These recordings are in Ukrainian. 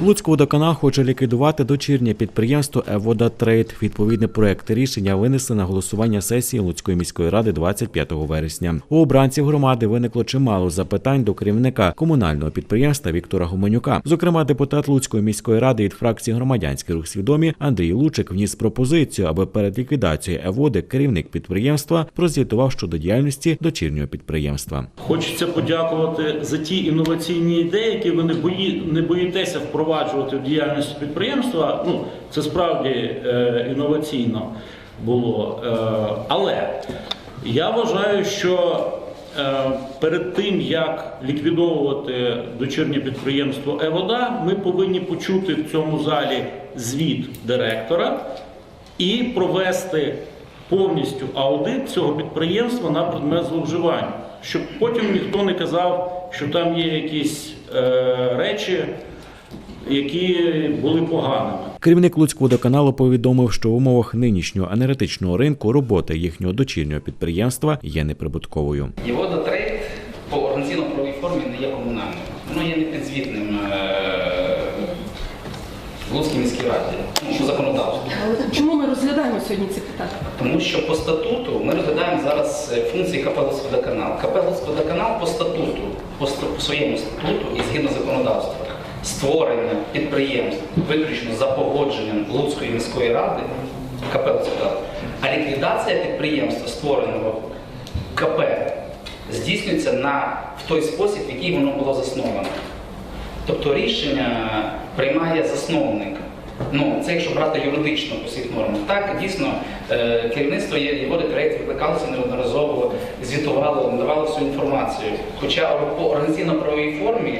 Луцький водоканал хоче ліквідувати дочірнє підприємство Евода Трейд. Відповідний проект рішення винесли на голосування сесії Луцької міської ради 25 вересня. У обранців громади виникло чимало запитань до керівника комунального підприємства Віктора Гуменюка. Зокрема, депутат Луцької міської ради від фракції громадянський рух свідомі Андрій Лучик вніс пропозицію, аби перед ліквідацією Еводи керівник підприємства прозвітував щодо діяльності дочірнього підприємства. Хочеться подякувати за ті інноваційні ідеї, які ви не бої не боїтеся впроваджувати в діяльність підприємства. Ну це справді е, інноваційно було. Е, але я вважаю, що е, перед тим як ліквідовувати дочірнє підприємство Евода, ми повинні почути в цьому залі звіт директора і провести повністю аудит цього підприємства на предмет зловживань, щоб потім ніхто не казав, що там є якісь е, речі, які були поганими. Керівник Луцького водоканалу повідомив, що в умовах нинішнього енергетичного ринку робота їхнього дочірнього підприємства є неприбутковою. І водотрейд по організаційно-правовій формі не є комунальним. Воно є непідзвітним е, Луцькій міській раді, ну, по законодавству. Але чому ми розглядаємо сьогодні ці питання? Тому що по статуту ми розглядаємо зараз е, функції КП «Луцькводоканал». КП «Луцькводоканал» по статуту, по своєму статуту і згідно законодавства, створення підприємств виключно за погодженням Луцької міської ради, КП «Луцькводоканал», а ліквідація підприємства, створеного КП, здійснюється на, в той спосіб, в який воно було засновано. Тобто рішення приймає засновник. Ну, це якщо брати юридично по всіх нормах. Так, дійсно, е, керівництво є- Єводи Трейд викликалося неодноразово, звітувало, надавало всю інформацію. Хоча по організаційно-правовій формі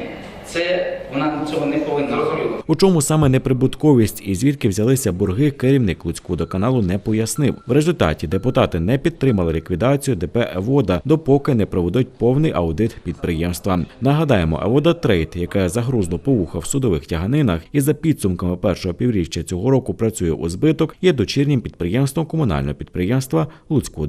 це вона цього не повинна робити. У чому саме неприбутковість і звідки взялися борги, керівник Луцького водоканалу не пояснив. В результаті депутати не підтримали ліквідацію ДП «Евода», допоки не проведуть повний аудит підприємства. Нагадаємо, «Евода Трейд», яке загрузло по вуха в судових тяганинах і за підсумками першого півріччя цього року працює у збиток, є дочірнім підприємством комунального підприємства Луцького.